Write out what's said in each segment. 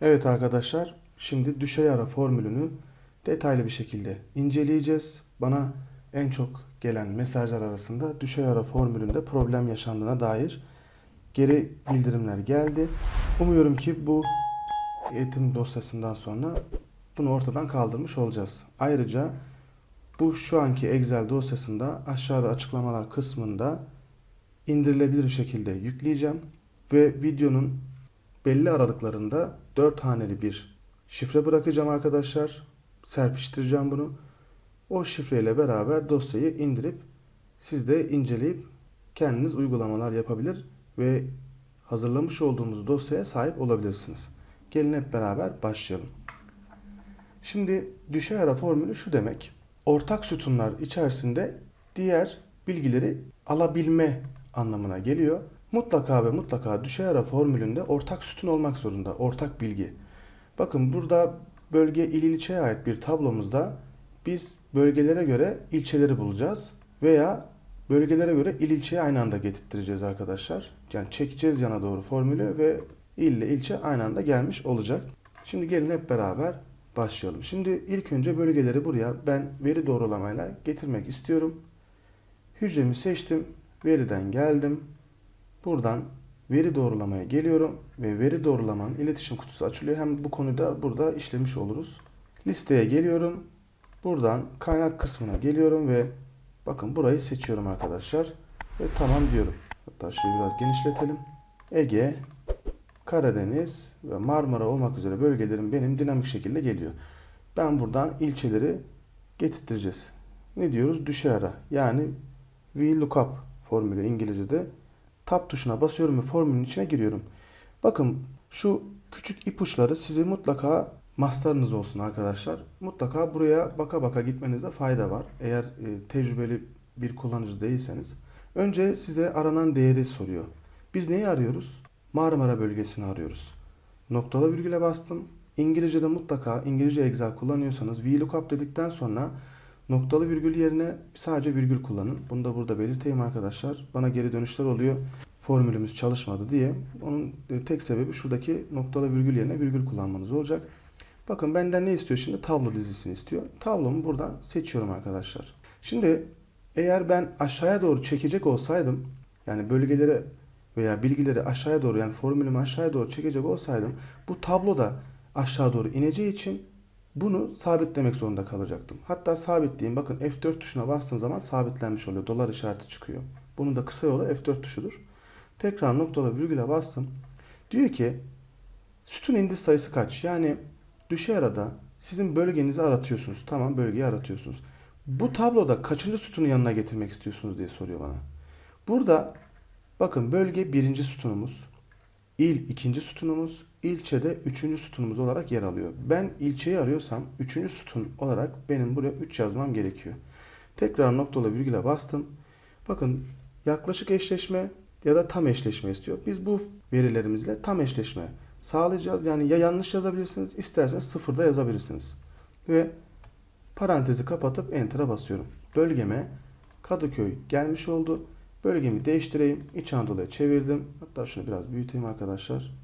Evet arkadaşlar, şimdi düşey ara formülünü detaylı bir şekilde inceleyeceğiz. Bana en çok gelen mesajlar arasında düşey ara formülünde problem yaşandığına dair geri bildirimler geldi. Umuyorum ki bu eğitim dosyasından sonra bunu ortadan kaldırmış olacağız. Ayrıca bu şu anki Excel dosyasında aşağıda açıklamalar kısmında indirilebilir şekilde yükleyeceğim ve videonun belli aralıklarında 4 haneli bir şifre bırakacağım arkadaşlar. Serpiştireceğim bunu. O şifreyle beraber dosyayı indirip siz de inceleyip kendiniz uygulamalar yapabilir ve hazırlamış olduğumuz dosyaya sahip olabilirsiniz. Gelin hep beraber başlayalım. Şimdi düşey ara formülü şu demek. Ortak sütunlar içerisinde diğer bilgileri alabilme anlamına geliyor. Mutlaka ve mutlaka düşey ara formülünde ortak sütun olmak zorunda. Ortak bilgi. Bakın burada bölge il ilçeye ait bir tablomuzda biz bölgelere göre ilçeleri bulacağız veya bölgelere göre il ilçeyi aynı anda getirttireceğiz arkadaşlar. Yani çekeceğiz yana doğru formülü ve il ile ilçe aynı anda gelmiş olacak. Şimdi gelin hep beraber başlayalım. Şimdi ilk önce bölgeleri buraya ben veri doğrulamayla getirmek istiyorum. Hücremi seçtim. Veriden geldim. Buradan veri doğrulamaya geliyorum ve veri doğrulamanın iletişim kutusu açılıyor. Hem bu konuda burada işlemiş oluruz. Listeye geliyorum. Buradan kaynak kısmına geliyorum ve bakın burayı seçiyorum arkadaşlar. Ve tamam diyorum. Hatta şurayı biraz genişletelim. Ege, Karadeniz ve Marmara olmak üzere bölgelerim benim dinamik şekilde geliyor. Ben buradan ilçeleri getirteceğiz. Ne diyoruz? Düşe ara. Yani VLOOKUP formülü İngilizce'de. Tab tuşuna basıyorum ve formülün içine giriyorum. Bakın şu küçük ipuçları sizi mutlaka mastarınız olsun arkadaşlar. Mutlaka buraya baka baka gitmenizde fayda var. Eğer e, tecrübeli bir kullanıcı değilseniz. Önce size aranan değeri soruyor. Biz neyi arıyoruz? Marmara bölgesini arıyoruz. Noktalı virgüle bastım. İngilizce'de mutlaka İngilizce Excel kullanıyorsanız VLOOKUP dedikten sonra noktalı virgül yerine sadece virgül kullanın. Bunu da burada belirteyim arkadaşlar. Bana geri dönüşler oluyor. Formülümüz çalışmadı diye. Onun e, tek sebebi şuradaki noktalı virgül yerine virgül kullanmanız olacak. Bakın benden ne istiyor şimdi? Tablo dizisini istiyor. Tablomu buradan seçiyorum arkadaşlar. Şimdi eğer ben aşağıya doğru çekecek olsaydım yani bölgelere veya bilgileri aşağıya doğru yani formülümü aşağıya doğru çekecek olsaydım bu tablo da aşağı doğru ineceği için bunu sabitlemek zorunda kalacaktım. Hatta sabitleyeyim. Bakın F4 tuşuna bastığım zaman sabitlenmiş oluyor. Dolar işareti çıkıyor. Bunun da kısa yolu F4 tuşudur. Tekrar noktalı virgüle bastım. Diyor ki sütun indiz sayısı kaç? Yani düşey arada sizin bölgenizi aratıyorsunuz. Tamam bölgeyi aratıyorsunuz. Bu tabloda kaçıncı sütunu yanına getirmek istiyorsunuz diye soruyor bana. Burada bakın bölge birinci sütunumuz. İl ikinci sütunumuz, ilçede üçüncü sütunumuz olarak yer alıyor. Ben ilçeyi arıyorsam üçüncü sütun olarak benim buraya 3 yazmam gerekiyor. Tekrar noktalı virgüle bastım. Bakın yaklaşık eşleşme ya da tam eşleşme istiyor. Biz bu verilerimizle tam eşleşme sağlayacağız. Yani ya yanlış yazabilirsiniz, isterseniz sıfırda yazabilirsiniz. Ve parantezi kapatıp enter'a basıyorum. Bölgeme Kadıköy gelmiş oldu. Bölgemi değiştireyim. İç Anadolu'ya çevirdim. Hatta şunu biraz büyüteyim arkadaşlar.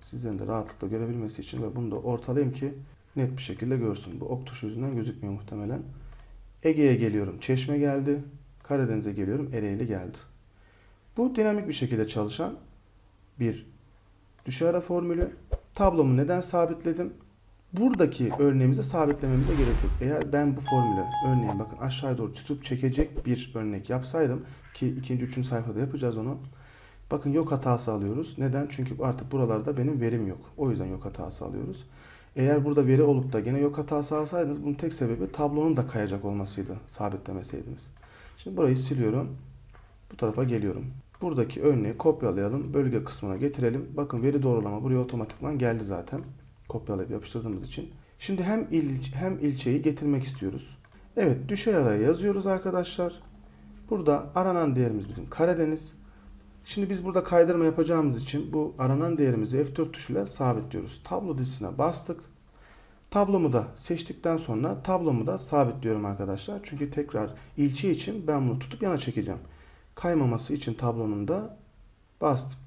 Sizlerin de rahatlıkla görebilmesi için ve bunu da ortalayayım ki net bir şekilde görsün. Bu ok tuşu yüzünden gözükmüyor muhtemelen. Ege'ye geliyorum. Çeşme geldi. Karadeniz'e geliyorum. Ereğli geldi. Bu dinamik bir şekilde çalışan bir düşey ara formülü. Tablomu neden sabitledim? Buradaki örneğimizi sabitlememize gerek yok. Eğer ben bu formülü örneğin bakın aşağıya doğru tutup çekecek bir örnek yapsaydım ki ikinci üçüncü sayfada yapacağız onu. Bakın yok hatası alıyoruz. Neden? Çünkü artık buralarda benim verim yok. O yüzden yok hatası alıyoruz. Eğer burada veri olup da gene yok hatası alsaydınız bunun tek sebebi tablonun da kayacak olmasıydı sabitlemeseydiniz. Şimdi burayı siliyorum. Bu tarafa geliyorum. Buradaki örneği kopyalayalım. Bölge kısmına getirelim. Bakın veri doğrulama buraya otomatikman geldi zaten. Kopyalayıp yapıştırdığımız için. Şimdi hem il hem ilçeyi getirmek istiyoruz. Evet düşey araya yazıyoruz arkadaşlar. Burada aranan değerimiz bizim Karadeniz. Şimdi biz burada kaydırma yapacağımız için bu aranan değerimizi F4 tuşuyla sabitliyoruz. Tablo dizisine bastık. Tablomu da seçtikten sonra tablomu da sabitliyorum arkadaşlar. Çünkü tekrar ilçe için ben bunu tutup yana çekeceğim. Kaymaması için tablonun da bastım.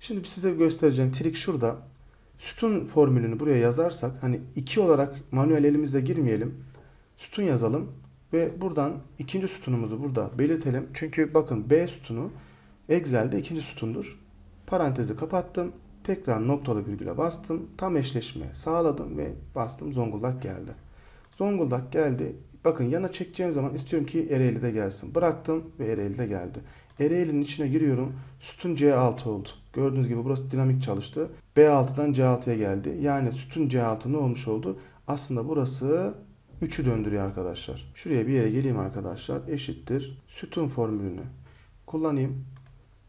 Şimdi size göstereceğim trik şurada. Sütun formülünü buraya yazarsak hani 2 olarak manuel elimizde girmeyelim. Sütun yazalım ve buradan ikinci sütunumuzu burada belirtelim. Çünkü bakın B sütunu Excel'de ikinci sütundur. Parantezi kapattım. Tekrar noktalı virgüle bastım. Tam eşleşme sağladım ve bastım Zonguldak geldi. Zonguldak geldi. Bakın yana çekeceğim zaman istiyorum ki Ereğli de gelsin. Bıraktım ve Ereğli de geldi. Ereğli'nin içine giriyorum. Sütun C6 oldu. Gördüğünüz gibi burası dinamik çalıştı. B6'dan C6'ya geldi. Yani sütun C6 ne olmuş oldu? Aslında burası 3'ü döndürüyor arkadaşlar. Şuraya bir yere geleyim arkadaşlar. Eşittir. Sütun formülünü kullanayım.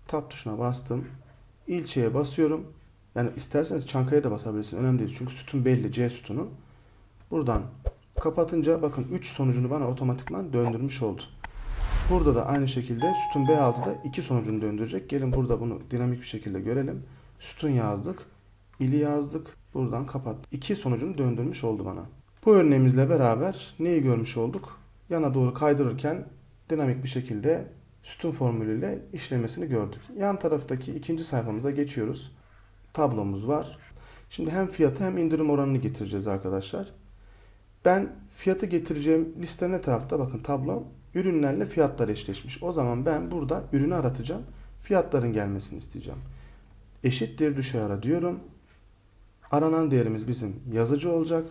Tab tuşuna bastım. İlçeye basıyorum. Yani isterseniz Çankaya da basabilirsiniz. Önemli değil. Çünkü sütun belli. C sütunu. Buradan kapatınca bakın 3 sonucunu bana otomatikman döndürmüş oldu. Burada da aynı şekilde sütun B6'da 2 sonucunu döndürecek. Gelin burada bunu dinamik bir şekilde görelim. Sütun yazdık. ili yazdık. Buradan kapat. 2 sonucunu döndürmüş oldu bana. Bu örneğimizle beraber neyi görmüş olduk? Yana doğru kaydırırken dinamik bir şekilde sütun formülüyle işlemesini gördük. Yan taraftaki ikinci sayfamıza geçiyoruz. Tablomuz var. Şimdi hem fiyatı hem indirim oranını getireceğiz arkadaşlar. Ben fiyatı getireceğim liste ne tarafta? Bakın tablom ürünlerle fiyatlar eşleşmiş. O zaman ben burada ürünü aratacağım. Fiyatların gelmesini isteyeceğim. Eşittir düşe ara diyorum. Aranan değerimiz bizim yazıcı olacak.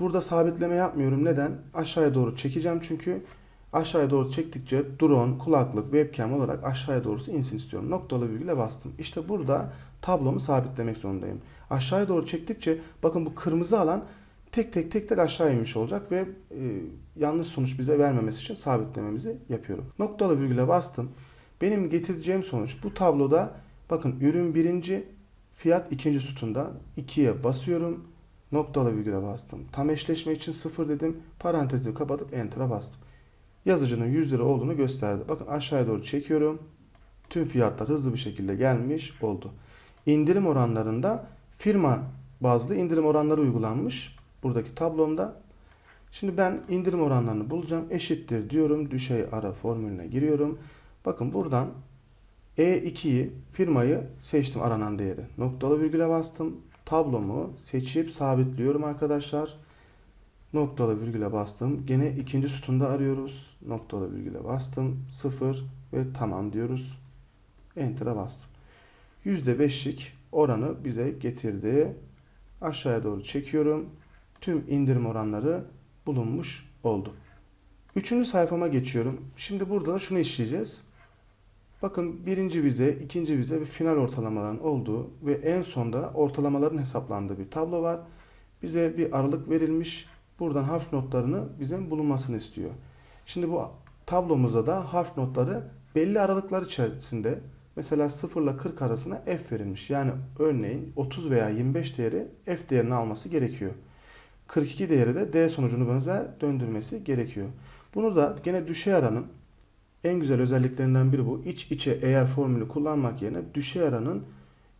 Burada sabitleme yapmıyorum. Neden? Aşağıya doğru çekeceğim çünkü aşağıya doğru çektikçe drone, kulaklık, webcam olarak aşağıya doğrusu insin istiyorum. Noktalı virgüle bastım. İşte burada tablomu sabitlemek zorundayım. Aşağıya doğru çektikçe bakın bu kırmızı alan tek tek tek tek aşağı inmiş olacak ve e, yanlış sonuç bize vermemesi için sabitlememizi yapıyorum. Noktalı virgüle bastım. Benim getireceğim sonuç bu tabloda bakın ürün birinci, fiyat ikinci sütunda 2'ye basıyorum. Noktalı virgüle bastım. Tam eşleşme için 0 dedim. Parantezi kapatıp enter'a bastım. Yazıcının 100 lira olduğunu gösterdi. Bakın aşağıya doğru çekiyorum. Tüm fiyatlar hızlı bir şekilde gelmiş oldu. İndirim oranlarında firma bazlı indirim oranları uygulanmış. Buradaki tablomda. Şimdi ben indirim oranlarını bulacağım. Eşittir diyorum. Düşey ara formülüne giriyorum. Bakın buradan E2'yi firmayı seçtim aranan değeri. Noktalı virgüle bastım. Tablomu seçip sabitliyorum arkadaşlar. Noktalı virgüle bastım. Gene ikinci sütunda arıyoruz. Noktalı virgüle bastım. 0 ve tamam diyoruz. Enter'a bastım. %5'lik oranı bize getirdi. Aşağıya doğru çekiyorum. Tüm indirim oranları bulunmuş oldu. Üçüncü sayfama geçiyorum. Şimdi burada da şunu işleyeceğiz. Bakın birinci vize, ikinci vize ve final ortalamaların olduğu ve en sonda ortalamaların hesaplandığı bir tablo var. Bize bir aralık verilmiş. Buradan harf notlarını bizim bulunmasını istiyor. Şimdi bu tablomuzda da harf notları belli aralıklar içerisinde mesela 0 ile 40 arasına F verilmiş. Yani örneğin 30 veya 25 değeri F değerini alması gerekiyor. 42 değeri de D sonucunu benzer döndürmesi gerekiyor. Bunu da gene düşey aranın en güzel özelliklerinden biri bu. İç içe eğer formülü kullanmak yerine düşey aranın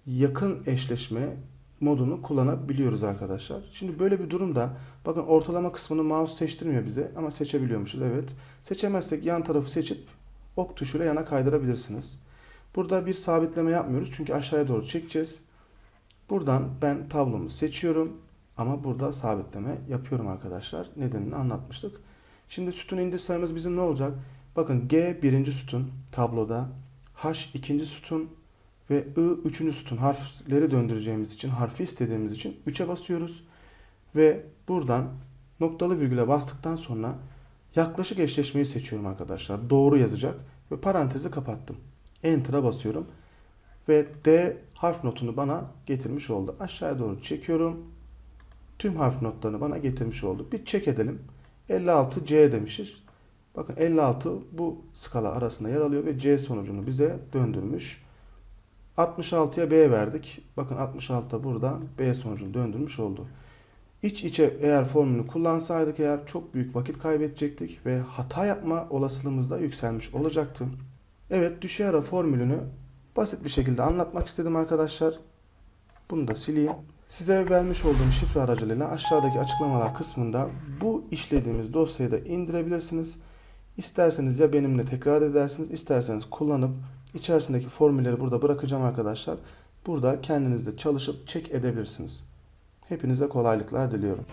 yakın eşleşme modunu kullanabiliyoruz arkadaşlar. Şimdi böyle bir durumda bakın ortalama kısmını mouse seçtirmiyor bize ama seçebiliyormuşuz evet. Seçemezsek yan tarafı seçip ok tuşuyla yana kaydırabilirsiniz. Burada bir sabitleme yapmıyoruz çünkü aşağıya doğru çekeceğiz. Buradan ben tablomu seçiyorum ama burada sabitleme yapıyorum arkadaşlar. Nedenini anlatmıştık. Şimdi sütun indi sayımız bizim ne olacak? Bakın G birinci sütun tabloda, H ikinci sütun ve I üçüncü sütun harfleri döndüreceğimiz için, harfi istediğimiz için 3'e basıyoruz. Ve buradan noktalı virgüle bastıktan sonra yaklaşık eşleşmeyi seçiyorum arkadaşlar. Doğru yazacak ve parantezi kapattım. Enter'a basıyorum. Ve D harf notunu bana getirmiş oldu. Aşağıya doğru çekiyorum. Tüm harf notlarını bana getirmiş oldu. Bir çek edelim. 56 C demişiz. Bakın 56 bu skala arasında yer alıyor ve C sonucunu bize döndürmüş. 66'ya B verdik. Bakın 66 burada B sonucunu döndürmüş oldu. İç içe eğer formülü kullansaydık eğer çok büyük vakit kaybedecektik ve hata yapma olasılığımız da yükselmiş olacaktı. Evet düşey ara formülünü basit bir şekilde anlatmak istedim arkadaşlar. Bunu da sileyim. Size vermiş olduğum şifre aracılığıyla aşağıdaki açıklamalar kısmında bu işlediğimiz dosyayı da indirebilirsiniz. İsterseniz ya benimle tekrar edersiniz, isterseniz kullanıp içerisindeki formülleri burada bırakacağım arkadaşlar. burada kendinizde çalışıp çek edebilirsiniz. Hepinize kolaylıklar diliyorum.